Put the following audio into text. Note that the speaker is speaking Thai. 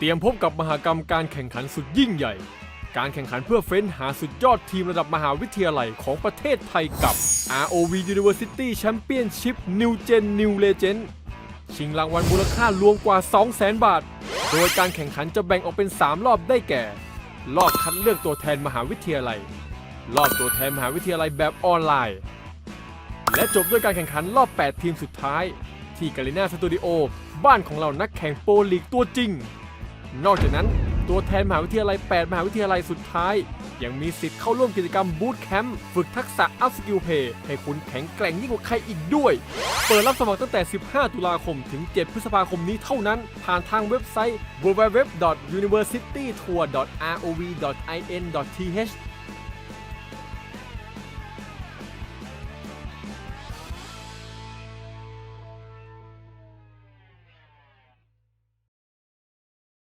เตรียมพบกับมหากรรมการแข่งขันสุดยิ่งใหญ่ การแข่งขันเพื่อเฟ้นหาสุดยอดทีมระดับมหาวิทยาลัยของประเทศไทยกับ ROV University Championship New Gen New Legend ชิงรางวัลมูลค่ารวมกว่า 200,000 บาท โดยการแข่งขันจะแบ่งออกเป็น 3 รอบได้แก่ รอบคัดเลือกตัวแทนมหาวิทยาลัย รอบตัวแทนมหาวิทยาลัยแบบออนไลน์ และจบด้วยการแข่งขันรอบ 8 ทีมสุดท้าย ที่กาลิน่าสตูดิโอบ้านของเรานักแข่งโปรลีกตัวจริง นอกจากนั้นตัวแทนมหาวิทยาลัย 8 มหาวิทยาลัยสุดท้าย ยังมีสิทธิ์เข้าร่วมกิจกรรมบูตแคมป์ฝึกทักษะอัพสกิลเพย์ให้คุณแข็งแกร่งยิ่งกว่าใครอีกด้วย เปิดรับสมัครตั้งแต่ 15 ตุลาคม ถึง 7 พฤษภาคมนี้เท่านั้น ผ่านทางเว็บไซต์ www.universitytour.rov.in.th